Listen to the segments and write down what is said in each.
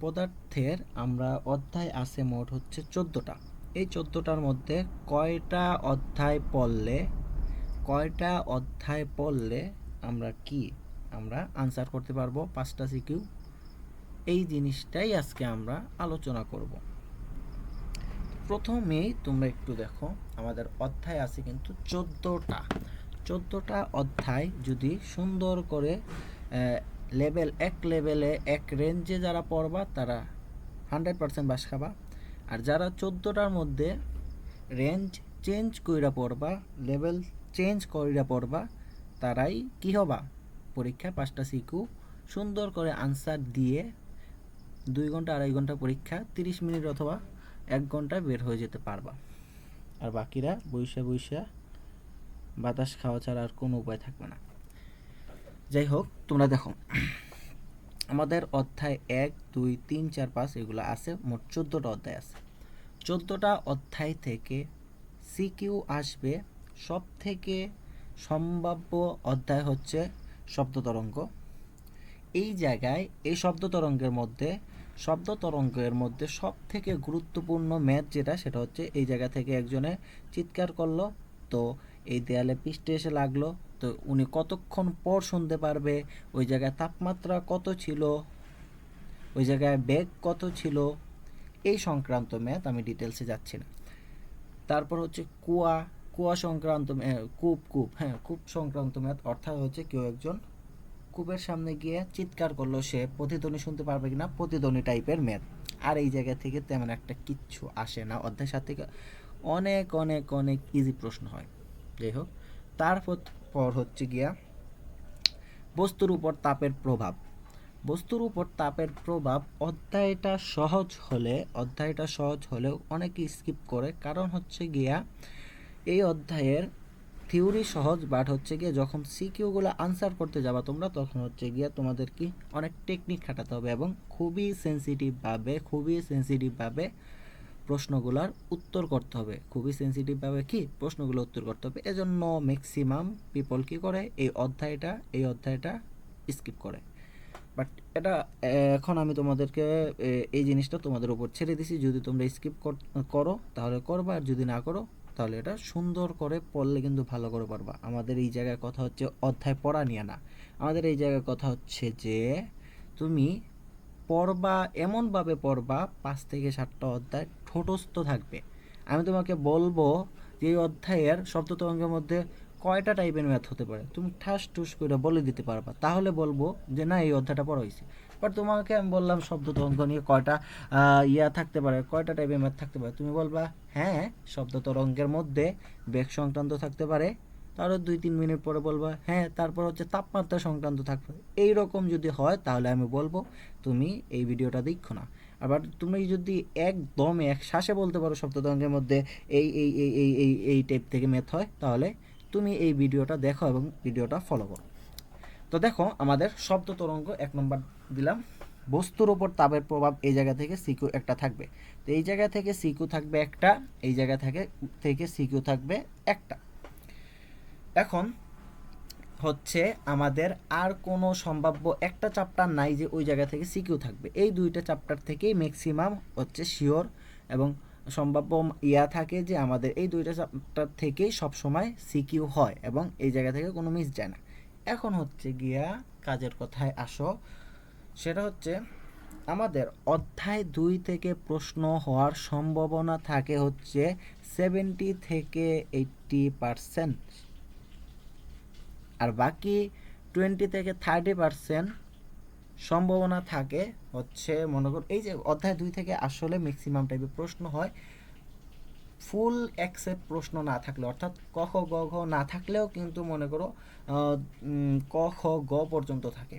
পদার্থের আমরা অধ্যায় আছে মোট হচ্ছে চোদ্দোটা। এই চোদ্দোটার মধ্যে কয়টা অধ্যায় পড়লে, কয়টা অধ্যায় পড়লে আমরা কি আমরা আনসার করতে পারব? পাঁচটা সিকিউ এই জিনিসটাই আজকে আমরা আলোচনা করব। প্রথমেই তোমরা একটু দেখো, আমাদের অধ্যায় আছে কিন্তু চোদ্দোটা। চোদ্দোটা অধ্যায় যদি সুন্দর করে লেভেল এক লেভেলে এক রেঞ্জে যারা পড়বা, তারা হান্ড্রেড পার্সেন্ট বাস খাবা। আর যারা চোদ্দোটার মধ্যে রেঞ্জ চেঞ্জ কইরা পড়বা লেভেল চেঞ্জ কইরা পড়বা, তারাই কি হবা? পরীক্ষায় পাঁচটা সিকু সুন্দর করে আনসার দিয়ে দুই ঘণ্টা, আড়াই ঘণ্টা পরীক্ষা, তিরিশ মিনিট অথবা এক ঘন্টায় বের হয়ে যেতে পারবা। আর বাকিরা বৈশা বৈশা বাতাস খাওয়া ছাড়া আর কোনো উপায় থাকবে না। যাই হোক, তোমরা দেখো, আমাদের অধ্যায় এক, দুই, তিন, চার, পাঁচ এগুলো আছে, মোট চোদ্দোটা অধ্যায় আছে। চোদ্দোটা অধ্যায় থেকে সিকিউ আসবে সব থেকে সম্ভাব্য অধ্যায় হচ্ছে শব্দ তরঙ্গ। এই জায়গায় এই শব্দ তরঙ্গের মধ্যে, শব্দ তরঙ্গের মধ্যে সব থেকে গুরুত্বপূর্ণ ম্যাথ যেটা, সেটা হচ্ছে এই জায়গা থেকে একজনে চিৎকার করল, তো এই দেয়ালে পৃষ্ঠে এসে লাগল। তো উনি কতক্ষণ পর শুনতে পারবে? ওই জায়গায় তাপমাত্রা কত ছিল? ওই জায়গায় বেগ কত ছিল? এই সংক্রান্ত ম্যাথ আমি ডিটেলসে যাচ্ছি না। তারপর হচ্ছে কুয়া কুয়া সংক্রান্ত কূপ কূপ হ্যাঁ কূপ সংক্রান্ত ম্যাথ। অর্থাৎ হচ্ছে কেউ একজন কূপের সামনে গিয়ে চিৎকার করল, সে প্রতিধ্বনি শুনতে পারবে কিনা? প্রতিধ্বনি টাইপের ম্যাথ। আর এই জায়গা থেকে তেমন একটা কিচ্ছু আসে না। অধ্যায় সাত থেকে অনেক অনেক অনেক ইজি প্রশ্ন হয়। যাই হোক তারপর পর হচ্ছে গিয়া বস্তুর উপর তাপের প্রভাব। বস্তুর উপর তাপের প্রভাব অধ্যায়টা সহজ হলে অধ্যায়টা সহজ হলেও অনেকে স্কিপ করে। কারণ হচ্ছে গিয়া এই অধ্যায়ের থিওরি সহজ বাট হচ্ছে গিয়ে যখন সিকিউগুলো আনসার করতে যাবা তোমরা, তখন হচ্ছে গিয়া তোমাদের কি অনেক টেকনিক খাটাতে হবে এবং খুবই সেন্সিটিভভাবে খুবই সেন্সিটিভভাবে প্রশ্নগুলোর উত্তর করতে হবে। খুবই সেন্সিটিভভাবে কি প্রশ্নগুলো উত্তর করতে হবে। এজন্য ম্যাক্সিমাম পিপল কি করে? এই অধ্যায়টা এই অধ্যায়টা স্কিপ করে। বাট এটা এখন আমি তোমাদেরকে এই জিনিসটা তোমাদের উপর ছেড়ে দিছি। যদি তোমরা স্কিপ করো, তাহলে করবা। আর যদি না করো, তাহলে এটা সুন্দর করে পড়লে কিন্তু ভালো করে পারবা। আমাদের এই জায়গায় কথা হচ্ছে অধ্যায় পড়া নিয়ে না। আমাদের এই জায়গায় কথা হচ্ছে যে, তুমি পড়বা, এমনভাবে পড়বা, পাঁচ থেকে সাতটা অধ্যায় ঠোঁটস্থ থাকবে। আমি তোমাকে বলব যে এই অধ্যায়ের শব্দ তরঙ্গের মধ্যে কয়টা টাইপের ম্যাথ হতে পারে? তুমি ঠাস টুস করে বলে দিতে পারবা। তাহলে বলব যে না, এই অধ্যায়টা পড়া হয়েছে। বাট তোমাকে আমি বললাম শব্দ তরঙ্গ নিয়ে কয়টা ইয়া থাকতে পারে, কয়টা টাইপের ম্যাথ থাকতে পারে? তুমি বলবা হ্যাঁ শব্দ তরঙ্গের মধ্যে বেগ সংক্রান্ত থাকতে পারে। তারও দুই তিন মিনিট পরে বলবা হ্যাঁ তারপর হচ্ছে তাপমাত্রা সংক্রান্ত থাকবে এই রকম যদি হয়, তাহলে আমি বলব তুমি এই ভিডিওটা দেখো না। আবার তুমি যদি একদম এক শ্বাসে বলতে পারো তরঙ্গের মধ্যে এই এই এই এই এই এই টাইপ থেকে ম্যাথ হয়, তাহলে তুমি এই ভিডিওটা দেখো এবং ভিডিওটা ফলো করো। তো দেখো, আমাদের শব্দ তরঙ্গ এক নম্বর দিলাম। বস্তুর ওপর তাপের প্রভাব এই জায়গা থেকে সিকিউ একটা থাকবে। তো এই জায়গা থেকে সিকিউ থাকবে একটা, এই জায়গা থেকে থেকে সিকিউ থাকবে একটা। এখন হচ্ছে আমাদের আর কোনো সম্ভাব্য একটা চ্যাপ্টার নাই যে ওই জায়গা থেকে সিকিউ থাকবে। এই দুইটা চ্যাপ্টার থেকেই ম্যাক্সিমাম হচ্ছে শিওর এবং সম্ভাব্য ইয়া থাকে যে আমাদের এই দুইটা চ্যাপ্টার থেকেই সবসময় সিকিউ হয় এবং এই জায়গা থেকে কোনো মিস যায় না। এখন হচ্ছে গিয়া কাজের কথায় আসো। সেটা হচ্ছে আমাদের অধ্যায় দুই থেকে প্রশ্ন হওয়ার সম্ভাবনা থাকে হচ্ছে সেভেন্টি থেকে এইট্টি পারসেন্ট আর বাকি টোয়েন্টি থেকে থার্টি পারসেন্ট সম্ভাবনা থাকে হচ্ছে, মনে করো এই যে অধ্যায় দুই থেকে আসলে ম্যাক্সিমাম টাইপের প্রশ্ন হয়। ফুল অ্যাকসেপ্ট প্রশ্ন না থাকলে, অর্থাৎ ক, খ, গ, ঘ না থাকলেও কিন্তু মনে করো ক, খ, গ পর্যন্ত থাকে।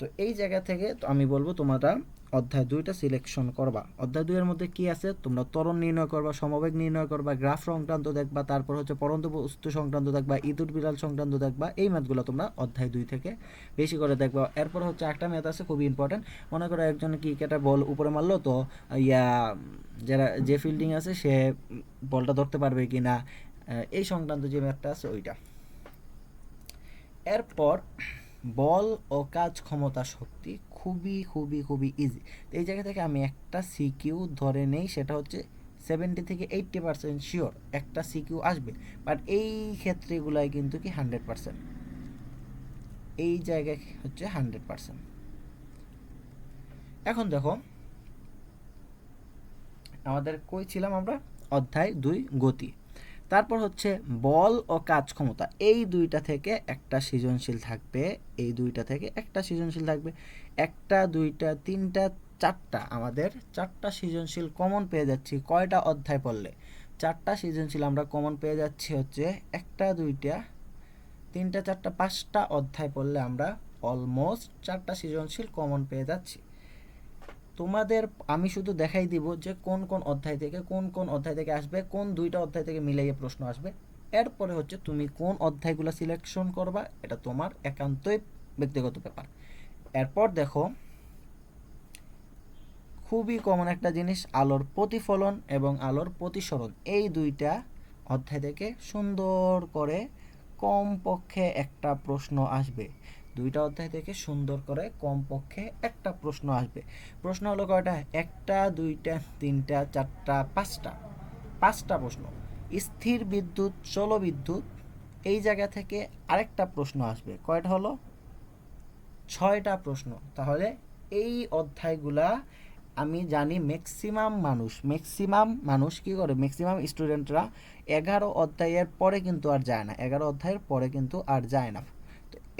তো এই জায়গা থেকে তো আমি বলব তোমরা অধ্যায় দুইটা সিলেকশন করবা। অধ্যায় দুইয়ের মধ্যে কি আছে? তোমরা ত্বরণ নির্ণয় করবা, সমবেগ নির্ণয় করবা, গ্রাফ সংক্রান্ত দেখবা, তারপর হচ্ছে পরন্ত বস্তু সংক্রান্ত দেখবা, ইঁদুর বিড়াল সংক্রান্ত দেখবা, এই ম্যাথগুলো তোমরা অধ্যায় দুই থেকে বেশি করে দেখবা। এরপর হচ্ছে একটা ম্যাথ আছে খুবই ইম্পর্টেন্ট মনে করো একজন ক্রিকেটার বল উপরে মারলো, তো ইয়া, যারা যে ফিল্ডিং আছে সে বলটা ধরতে পারবে কি না এই সংক্রান্ত যে ম্যাথটা আছে ওইটা। এরপর বল ও কাজ ক্ষমতা শক্তি খুবই খুবই খুবই ইজি তো এই জায়গা থেকে আমি একটা সিকিউ ধরে নেই, সেটা হচ্ছে সেভেন্টি থেকে এইট্টি পার্সেন্ট শিওর একটা সিকিউ আসবে। বাট এই ক্ষেত্রেগুলাই কিন্তু কি হান্ড্রেড পার্সেন্ট এই জায়গায় হচ্ছে হান্ড্রেড পার্সেন্ট এখন দেখো, আমাদের কই ছিলাম আমরা? অধ্যায় দুই, গতি। তারপর হচ্ছে বল ও কাজ ক্ষমতা। এই দুইটা থেকে একটা সৃজনশীল থাকবে, এই দুইটা থেকে একটা সৃজনশীল থাকবে। একটা, দুইটা, তিনটা, চারটা আমাদের, চারটা সৃজনশীল কমন পেয়ে যাচ্ছি কয়টা অধ্যায় পড়লে? চারটা সৃজনশীল আমরা কমন পেয়ে যাচ্ছি হচ্ছে একটা, দুইটা, তিনটা, চারটা, পাঁচটা অধ্যায় পড়লে আমরা অলমোস্ট চারটা সৃজনশীল কমন পেয়ে যাচ্ছি। তোমাদের, আমি শুধু দেখাই দিব যে কোন কোন অধ্যায় থেকে, কোন কোন অধ্যায় থেকে আসবে, কোন দুইটা অধ্যায় থেকে মিলাইয়ে প্রশ্ন আসবে। এরপরে হচ্ছে তুমি কোন অধ্যায়গুলো সিলেকশন করবা, এটা তোমার একান্তই ব্যক্তিগত ব্যাপার। এরপর দেখো, খুবই কমন একটা জিনিস, আলোর প্রতিফলন এবং আলোর প্রতিসরণ। এই দুইটা অধ্যায় থেকে সুন্দর করে কমপক্ষে একটা প্রশ্ন আসবে। দুইটা অধ্যায় থেকে সুন্দর করে কমপক্ষে একটা প্রশ্ন আসবে। প্রশ্ন হলো কয়টা? একটা, দুইটা, তিনটা, চারটা, পাঁচটা। পাঁচটা প্রশ্ন। স্থির বিদ্যুৎ, চল বিদ্যুৎ, এই জায়গা থেকে আরেকটা প্রশ্ন আসবে। কয়টা হলো? ছয়টা প্রশ্ন। তাহলে এই অধ্যায়গুলা আমি জানি ম্যাক্সিমাম মানুষ। ম্যাক্সিমাম মানুষ কি করে? ম্যাক্সিমাম স্টুডেন্টরা এগারো অধ্যায়ের পরে কিন্তু আর যায় না। এগারো অধ্যায়ের পরে কিন্তু আর যায় না।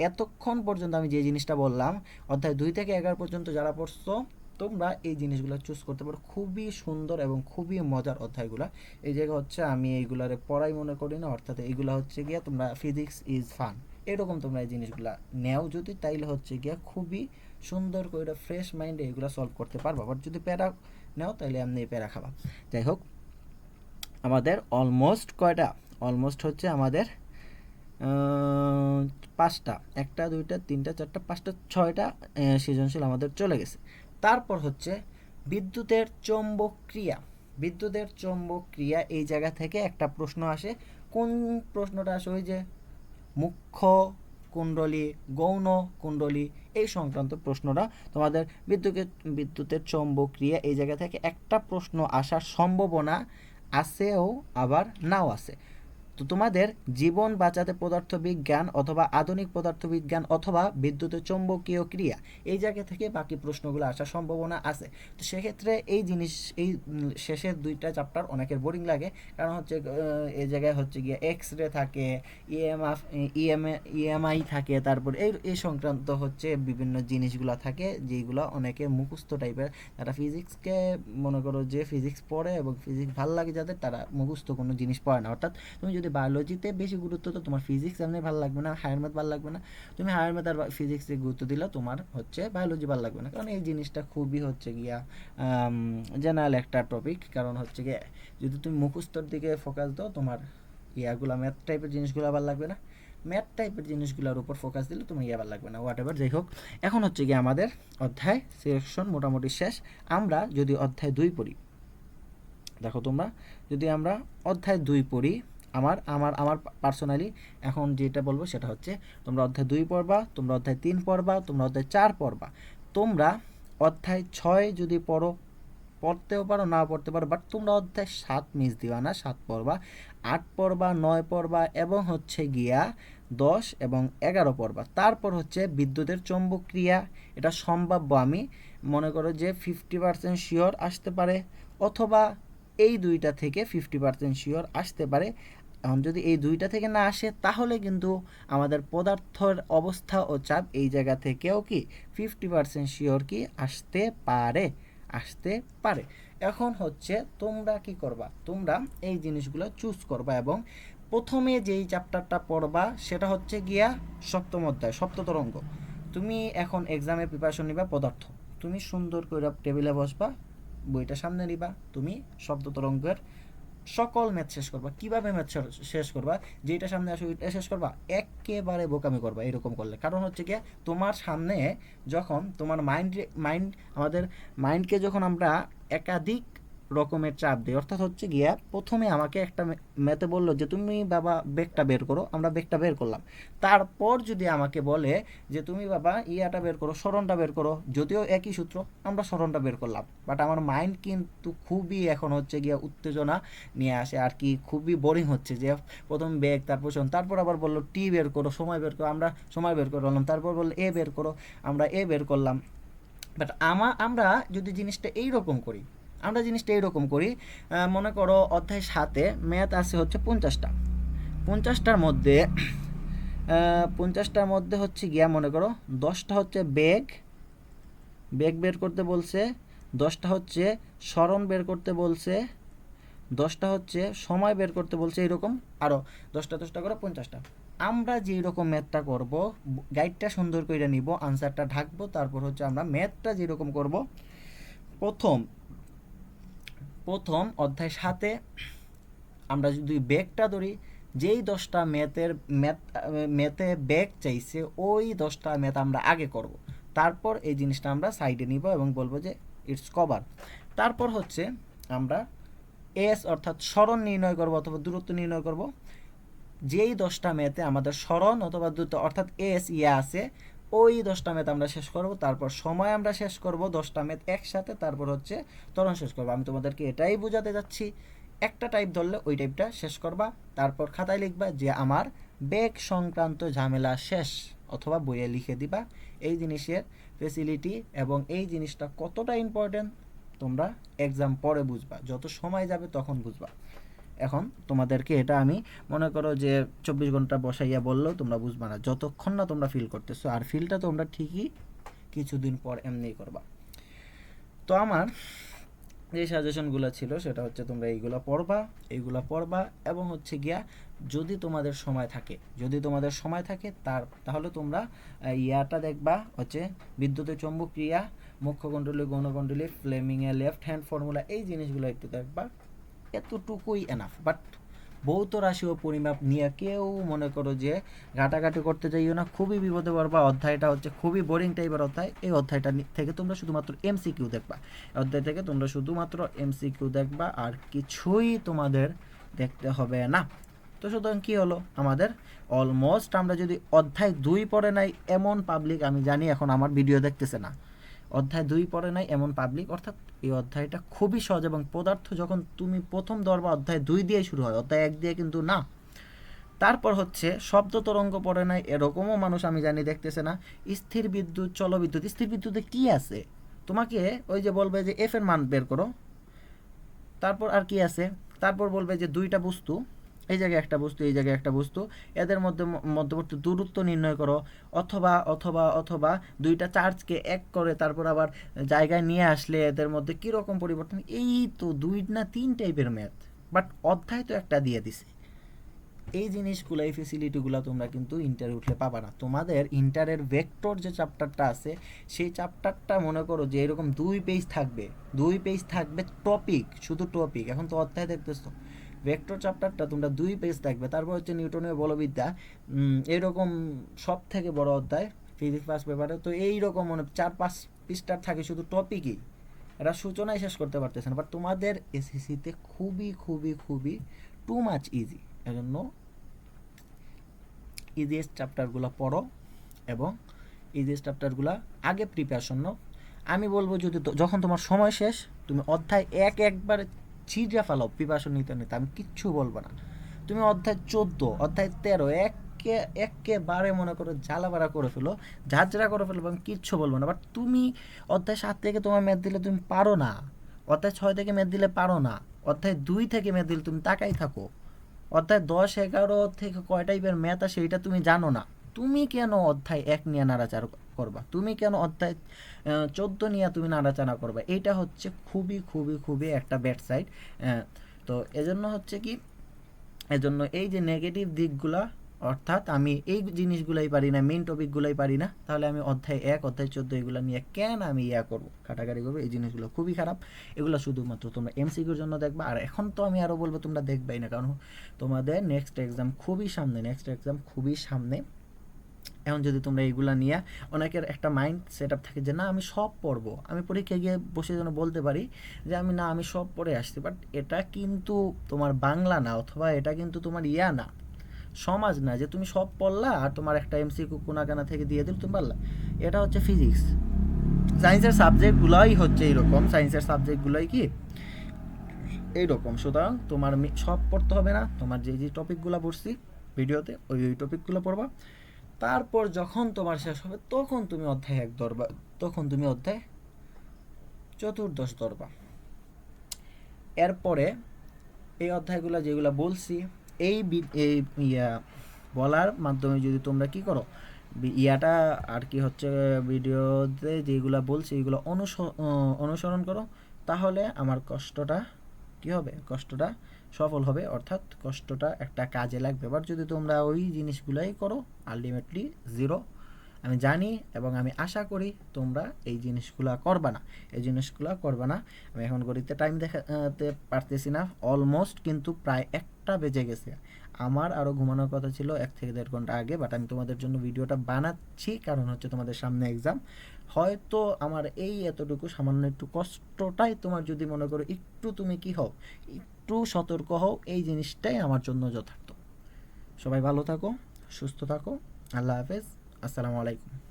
এতক্ষণ পর্যন্ত আমি যে জিনিসটা বললাম, অধ্যায় দুই থেকে এগারো পর্যন্ত যারা পড়ছো, তোমরা এই জিনিসগুলো চুজ করতে পারো। খুবই সুন্দর এবং খুবই মজার অধ্যায়গুলো। এই জায়গা হচ্ছে আমি এইগুলারে পড়াই মনে করি না, অর্থাৎ এইগুলা হচ্ছে গিয়া তোমরা ফিজিক্স ইজ ফান এরকম তোমরা এই জিনিসগুলা নেও যদি, তাইলে হচ্ছে গিয়া খুবই সুন্দর করে ফ্রেশ মাইন্ডে এগুলো সলভ করতে পারবা। বাট যদি প্যারা নেও তাহলে এমনি প্যারা খাবা। যাই হোক, আমাদের অলমোস্ট কয়টা? অলমোস্ট হচ্ছে আমাদের পাঁচটা, একটা, দুইটা, তিনটা, চারটা, পাঁচটা, ছয়টা সৃজনশীল আমাদের চলে গেছে। তারপর হচ্ছে বিদ্যুতের চৌম্বক ক্রিয়া। বিদ্যুতের চৌম্বক ক্রিয়া এই জায়গা থেকে একটা প্রশ্ন আসে। কোন প্রশ্নটা আসে ওই যে? মুখ্য, কুণ্ডলী, গৌণ, কুণ্ডলী এই সংক্রান্ত প্রশ্নটা। তোমাদের বিদ্যুতের বিদ্যুতের চৌম্বক ক্রিয়া এই জায়গা থেকে একটা প্রশ্ন আসার সম্ভাবনা আছেও আবার নাও আছে। তো তোমাদের জীবন বাঁচাতে পদার্থবিজ্ঞান অথবা আধুনিক পদার্থবিজ্ঞান অথবা বিদ্যুতের চৌম্বকীয় ক্রিয়া, এই জায়গা থেকে বাকি প্রশ্নগুলো আসার সম্ভাবনা আছে। তো সেক্ষেত্রে এই জিনিস, এই শেষের দুইটা চ্যাপ্টার অনেকের বোরিং লাগে। কারণ হচ্ছে এই জায়গায় হচ্ছে গিয়ে এক্স রে থাকে ইএমএফ ইএম ইএমআই থাকে, তারপর এই এই সংক্রান্ত হচ্ছে বিভিন্ন জিনিসগুলো থাকে, যেগুলো অনেকে মুখস্থ টাইপের তারা ফিজিক্সকে মনে করো যে ফিজিক্স পড়ে এবং ফিজিক্স ভালো লাগে যাদের, তারা মুখস্থ কোনো জিনিস পড়ে না। অর্থাৎ তুমি যদি বায়োলজিতে বেশি গুরুত্ব তো তোমার ফিজিক্স এমনি ভালো লাগবে না হায়ার ম্যাথ ভালো লাগবে না। তুমি হায়ার ম্যাথ আর ফিজিক্সে গুরুত্ব দিলে তোমার হচ্ছে বায়োলজি ভালো লাগবে না। কারণ এই জিনিসটা খুবই হচ্ছে গিয়া জেনারেল একটা টপিক কারণ হচ্ছে গিয়ে যদি তুমি মুখস্থর দিকে ফোকাস দাও, তোমার ইয়াগুলো ম্যাথ টাইপের জিনিসগুলো আবার লাগবে না। ম্যাথ টাইপের জিনিসগুলোর উপর ফোকাস দিলে তোমার ইয়ে আবার লাগবে না হোয়াট এভার যাই হোক। এখন হচ্ছে গিয়ে আমাদের অধ্যায় সিলেকশন মোটামুটি শেষ। আমরা যদি অধ্যায় দুই পড়ি, দেখো তোমরা, যদি আমরা অধ্যায় দুই পড়ি আমার আমার আমার পার্সোনালি এখন যেটা বলব সেটা হচ্ছে তোমরা অধ্যায় দুই পড়বা, তোমরা অধ্যায় তিন পড়বা, তোমরা অধ্যায় চার পড়বা। তোমরা অধ্যায় ছয় যদি পড়ো, পড়তেও পারো না পড়তে পারো বাট তোমরা অধ্যায় সাত মিস দিবা না, সাত পড়বা। আট পড়বা, নয় পড়বা এবং হচ্ছে গিয়া দশ এবং এগারো পড়বা। তারপর হচ্ছে বিদ্যুতের চৌম্বক ক্রিয়া এটা সম্ভাব্য আমি। মনে করো যে ফিফটি পার্সেন্ট শিওর আসতে পারে, অথবা এই দুইটা থেকে ফিফটি পার্সেন্ট শিওর আসতে পারে। এখন যদি এই দুইটা থেকে না আসে, তাহলে কিন্তু আমাদের পদার্থের অবস্থা ও চাপ এই জায়গা থেকেও কি ফিফটি পার্সেন্ট শিওর কি আসতে পারে আসতে পারে। এখন হচ্ছে তোমরা কি করবা? তোমরা এই জিনিসগুলো চুজ করবা এবং প্রথমে যেই চ্যাপ্টারটা পড়বা, সেটা হচ্ছে গিয়া সপ্তম অধ্যায় সপ্ত তরঙ্গ। তুমি এখন এক্সামে প্রিপারেশন নিবা পদার্থ। তুমি সুন্দর করে টেবিলে বসবা বইটা সামনে নিবা, তুমি শব্দ তরঙ্গের সকল ম্যাথ শেষ করবা। কীভাবে ম্যাথ শেষ করবা? যেটা সামনে আসো ওইটা শেষ করবা, একেবারে বোকামি করবা এরকম করলে। কারণ হচ্ছে কি তোমার সামনে যখন তোমার মাইন্ড মাইন্ড আমাদের মাইন্ডকে যখন আমরা একাধিক রকমের চাপ দেয়। অর্থাৎ হচ্ছে গিয়া প্রথমে আমাকে একটা মেতে বলল যে, তুমি বাবা বেগটা বের করো, আমরা বেগটা বের করলাম। তারপর যদি আমাকে বলে যে, তুমি বাবা ইয়াটা বের করো, স্মরণটা বের করো, যদিও একই সূত্র, আমরা স্মরণটা বের করলাম। বাট আমার মাইন্ড কিন্তু খুবই এখন হচ্ছে গিয়া উত্তেজনা নিয়ে আসে, আর কি খুবই বোরিং হচ্ছে যে, প্রথম বেগ, তারপর স্মরণ, তারপর আবার বলল, টি বের করো, সময় বের করো, আমরা সময় বের করলাম তারপর বলল, এ বের করো, আমরা এ বের করলাম। বাট আমা আমরা যদি জিনিসটা এই রকম করি আমরা জিনিসটা এইরকম করি মনে করো অধ্যায় সাতে ম্যাথ আছে হচ্ছে পঞ্চাশটা। পঞ্চাশটার মধ্যে পঞ্চাশটার মধ্যে হচ্ছে গিয়া মনে করো দশটা হচ্ছে বেগ বেগ বের করতে বলছে, দশটা হচ্ছে স্মরণ বের করতে বলছে, দশটা হচ্ছে সময় বের করতে বলছে, এরকম আরও দশটা দশটা করে পঞ্চাশটা। আমরা যে রকম ম্যাথটা করব গাইডটা সুন্দর করে নিব আনসারটা ঢাকবো, তারপর হচ্ছে আমরা ম্যাথটা যেরকম করব, প্রথম প্রথম অধ্যায় সাথে আমরা যদি ব্যাগটা ধরি, যেই দশটা ম্যাথের ম্যাথ ম্যাথে ব্যাগ চাইছে, ওই দশটা ম্যাথ আমরা আগে করব। তারপর এই জিনিসটা আমরা সাইডে নিব এবং বলব যে ইটস কভার তারপর হচ্ছে আমরা এস অর্থাৎ স্মরণ নির্ণয় করব অথবা দূরত্ব নির্ণয় করব। যেই দশটা ম্যাথে আমাদের স্মরণ অথবা দূরত্ব অর্থাৎ এস ইয়ে আছে ওই দশটা ম্যাথ আমরা শেষ করব, তারপর সময় আমরা শেষ করব দশটা ম্যাথ একসাথে, তারপর হচ্ছে তরণ শেষ করব। আমি তোমাদেরকে এটাই বোঝাতে যাচ্ছি, একটা টাইপ ধরলে ওই টাইপটা শেষ করবা, তারপর খাতায় লিখবা যে আমার বেগ সংক্রান্ত ঝামেলা শেষ, অথবা বইয়ে লিখে দিবা। এই জিনিসের ফেসিলিটি এবং এই জিনিসটা কতটা ইম্পর্টেন্ট তোমরা এক্সাম পরে বুঝবা, যত সময় যাবে তখন বুঝবা। এখন তোমাদেরকে এটা আমি মনে করো যে চব্বিশ ঘণ্টা বসাইয়া বললেও তোমরা বুঝবা না। যতক্ষণ না তোমরা ফিল করতেছো, আর ফিলটা তোমরা ঠিকই কিছুদিন পর এমনিই করবা। তো আমার যে সাজেশনগুলো ছিল, সেটা হচ্ছে তোমরা এইগুলো পড়বা এইগুলো পড়বা এবং হচ্ছে গিয়া যদি তোমাদের সময় থাকে, যদি তোমাদের সময় থাকে, তার, তাহলে তোমরা ইয়াটা দেখবা হচ্ছে বিদ্যুতের চৌম্বক ক্রিয়া মুখ্যকুণ্ডলী গৌণকুণ্ডলী ফ্লেমিংয়ের লেফট হ্যান্ড ফর্মুলা এই জিনিসগুলো একটু দেখবা। এতটুকুই এনাফ বাট ভৌত রাশি ও পরিমাপ নিয়ে কেউ মনে করো যে ঘাটাঘাটি করতে যাইও না, খুবই বিপদে পড়বা। অধ্যায়টা হচ্ছে খুবই বোরিং টাইপের অধ্যায়। এই অধ্যায়টা থেকে তোমরা শুধুমাত্র এমসিকিউ দেখবা। অধ্যায় থেকে তোমরা শুধুমাত্র এমসিকিউ দেখবা, আর কিছুই তোমাদের দেখতে হবে না। তো সুতরাং কী হলো? আমাদের অলমোস্ট আমরা যদি অধ্যায় দুই পড়ে নাই, এমন পাবলিক আমি জানি এখন আমার ভিডিও দেখতেছে না। অধ্যায় দুই পড়ে নাই, এমন পাবলিক অর্থাৎ এই অধ্যায়টা খুবই সহজ এবং পদার্থ যখন তুমি প্রথম ধরবা অধ্যায় দুই দিয়ে শুরু হয়, অধ্যায় এক দিয়ে কিন্তু না। তারপর হচ্ছে, শব্দ তরঙ্গ পড়ে নাই, এরকমও মানুষ আমি জানি দেখতেছে না। স্থির বিদ্যুৎ চলবিদ্যুৎ স্থির বিদ্যুতে কি আছে? তোমাকে ওই যে বলবে যে এফ এর মান বের করো। তারপর আর কি আছে? তারপর বলবে যে দুইটা বস্তু। এই জায়গায় একটা বস্তু, এই জায়গায় একটা বস্তু। এদের মধ্যে মধ্যবর্তী দূরত্ব নির্ণয় করো। অথবা অথবা অথবা দুইটা চার্জকে এক করে তারপর আবার জায়গায় নিয়ে আসলে এদের মধ্যে কী রকম পরিবর্তন? এই তো দুই না তিন টাইপের ম্যাথ বাট অধ্যায় তো একটা দিয়ে দিছে। এই জিনিসগুলো, এই ফেসিলিটিগুলো তোমরা কিন্তু ইন্টারে উঠলে পাবা না। তোমাদের ইন্টারের ভেক্টর যে চ্যাপ্টারটা আছে, সেই চ্যাপ্টারটা মনে করো যে এরকম দুই পেজ থাকবে। দুই পেজ থাকবে টপিক শুধু টপিক এখন তো অধ্যায় দেখতেছো। ভেক্টর চ্যাপ্টারটা তোমরা দুই পেজ থাকবে তারপর হচ্ছে নিউটনীয় বলবিদ্যা। এরকম সব থেকে বড় অধ্যায় ফিজিক্স ফার্স্ট পেপারে তো এইরকম মনে চার পাঁচ পৃষ্ঠার থাকে শুধু টপিকই এরা সূচনায় শেষ করতে পারতেছে না। বাট তোমাদের এসএসসিতে খুবই খুবই খুবই টু মাচ ইজি এজন্য ইজিএস চ্যাপ্টারগুলো পড়ো এবং ইজিএস চ্যাপ্টারগুলো আগে প্রিপারেশন নাও আমি বলব যদি যখন তোমার সময় শেষ, তুমি অধ্যায় এক একবারে ছিঁড়ে ফেলাও প্রিপারেশন নিতে নিতে, আমি কিচ্ছু বলব না। তুমি অধ্যায় চোদ্দ, অধ্যায় তেরো একে, একেবারে মনে করো জ্বালাবাড়া করে ফেলো, ঝাঁঝরা করে ফেলো, আমি কিচ্ছু বলব না। বাট তুমি অধ্যায় সাত থেকে তোমার ম্যাথ দিলে তুমি পারো না। অধ্যায় ছয় থেকে ম্যাথ দিলে পারো না। অধ্যায় দুই থেকে ম্যাথ দিলে তুমি তাকাই থাকো। অধ্যায় দশ, এগারো থেকে কয় টাইপের ম্যাথ আসে, এটা তুমি জানো না। তুমি কেন অধ্যায় এক নিয়ে নাড়াচাড়া করবা? তুমি কেন অধ্যায় চোদ্দ নিয়ে তুমি নাড়াচাড়া করবা? এটা হচ্ছে খুবই খুবই খুবই একটা ব্যাড সাইড তো এজন্য হচ্ছে কি, এজন্য এই যে নেগেটিভ দিকগুলা, অর্থাৎ আমি এই জিনিসগুলাই পারি না মেন টপিকগুলাই পারি না, তাহলে আমি অধ্যায় এক, অধ্যায় চোদ্দ এগুলো নিয়ে কেন আমি ইয়া করব? কাটাকাটি করব? এই জিনিসগুলো খুবই খারাপ। এগুলো শুধুমাত্র তোমরা এমসিকিউর জন্য দেখবা, আর এখন তো আমি আরও বলব তোমরা দেখবাই না, কারণ তোমাদের নেক্সট এক্সাম খুবই সামনে নেক্সট এক্সাম খুবই সামনে। এখন যদি তোমরা এইগুলা নিয়ে অনেকের একটা মাইন্ড সেট আপ থাকে যে, না, আমি সব পড়ব। আমি পরীক্ষায় গিয়ে বসে যেন বলতে পারি যে, আমি, না, আমি সব পড়ে আসছি। বাট এটা কিন্তু তোমার বাংলা না, অথবা এটা কিন্তু তোমার ইয়া না। সমাজ না, যে তুমি সব পড়লা আর তোমার একটা এমসিকিউ কোনাকানা থেকে দিয়ে দিল তুমি পারলা। এটা হচ্ছে ফিজিক্স সায়েন্সের সাবজেক্টগুলোই হচ্ছে এইরকম সায়েন্সের সাবজেক্টগুলোই কি? এইরকম। সুতরাং তোমার সব পড়তে হবে না। তোমার যে যে টপিকগুলো পড়ছি ভিডিওতে ওই ওই টপিকগুলো পড়বা। তারপর যখন তোমার শেষ হবে, তখন তুমি অধ্যায় এক ধরবা, তখন তুমি অধ্যায় চতুর্দশ ধরবা। এরপরে এই অধ্যায়গুলো যেগুলো বলছি, এই ইয়া বলার মাধ্যমে যদি তোমরা কি করো ইয়াটা আর কি হচ্ছে ভিডিওতে যেগুলো বলছি, এগুলো অনুস- অনুসরণ করো, তাহলে আমার কষ্টটা কি হবে? কষ্টটা সফল হবে, অর্থাৎ কষ্টটা একটা কাজে লাগবে। এবার যদি তোমরা ওই জিনিসগুলাই করো আলটিমেটলি জিরো আমি জানি এবং আমি আশা করি তোমরা এই জিনিসগুলা করবা না। এই জিনিসগুলা করবা না। আমি এখন গড়িতে টাইম দেখাতে পারতেছি না অলমোস্ট কিন্তু প্রায় একটা বেজে গেছে। আমার আরও ঘুমানোর কথা ছিল এক থেকে দেড় ঘণ্টা আগে বাট আমি তোমাদের জন্য ভিডিওটা বানাচ্ছি, কারণ হচ্ছে তোমাদের সামনে এক্সাম হয়তো আমার এই এতটুকু সামান্য একটু কষ্টটাই তোমার যদি মনে করো একটু তুমি কি হও একটু সতর্ক হও, এই জিনিসটাই আমার জন্য যথার্থ। সবাই ভালো থাকো, সুস্থ থাকো। আল্লাহ হাফেজ। আসসালামু আলাইকুম।